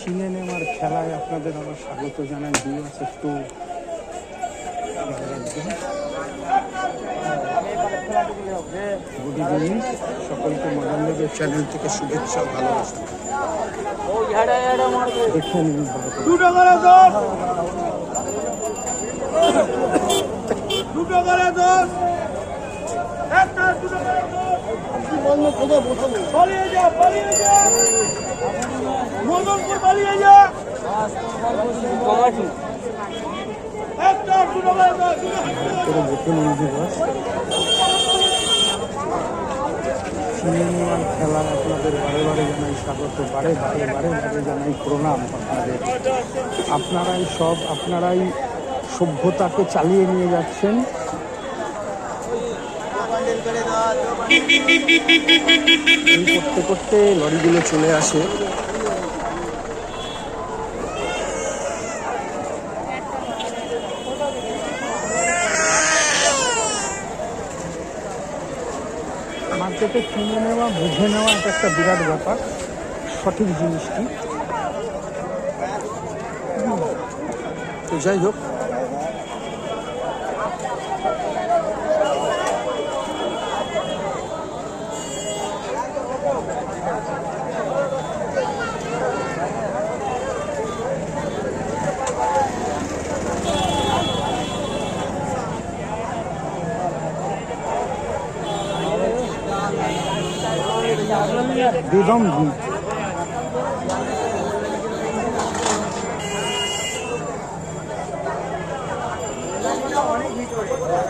চিনে নেওয়ার খেলায় আপনাদের আবার স্বাগত জানাই। ভিউয়ার্স একটু গুড ইভিনিং সকলকে লেভেল চ্যানেল থেকে শুভেচ্ছা ভালোবাসা। দেখে নিন ভালো করে পালিয়ে যা পালিয়ে যা মদনপুর পালিয়ে যা। একটা খেলা আপনাদের বারে বারে জানাই স্বাগত, বারে বারে বারে বারে জানাই প্রণাম আপনাদের। আপনারাই সব, আপনারাই সভ্যতাকে চালিয়ে নিয়ে যাচ্ছেন। করতে করতে লরিগুলো চলে আসে। মার্কেটে কিনে নেওয়া বুঝে নেওয়া এটা একটা বিরাট ব্যাপার। সঠিক জিনিসটি। তো যাই হোক বেদম অনেক সঙ্গে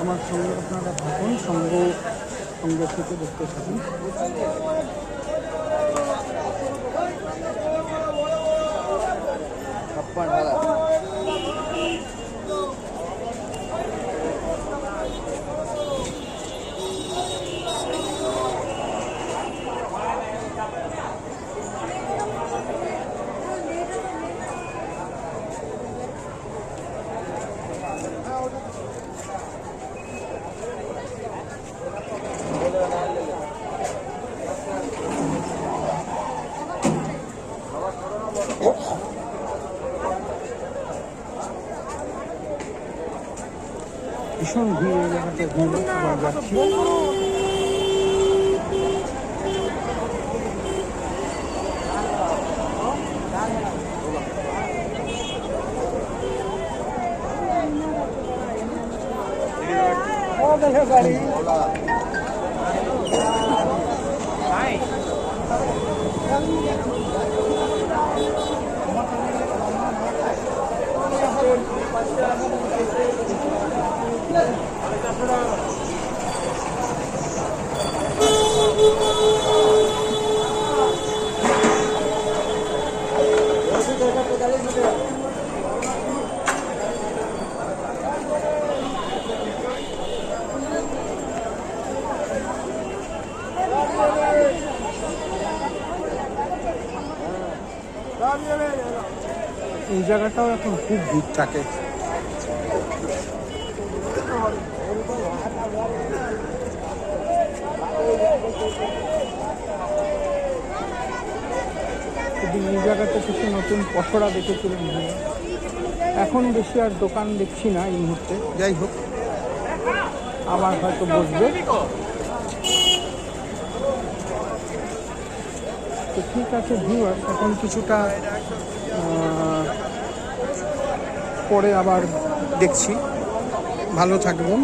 আমার সঙ্গে আপনারা থাকুন সঙ্গ সঙ্গে থেকে দেখতে থাকুন। ভীষণ ভিড় এই জায়গাতে ভিড় আবার যাচ্ছি। এই জায়গাটাও এখন খুব ভিড় থাকে। এই জায়গাতে কিছু নতুন পসরা দেখেছিলাম। এখন বেশি আর দোকান দেখছি না এই মুহূর্তে। যাই হোক, আবার হয়তো বসবে। তো ঠিক আছে ভিউয়ার এখন কিছুটা পরে আবার দেখছি। ভালো থাকবেন।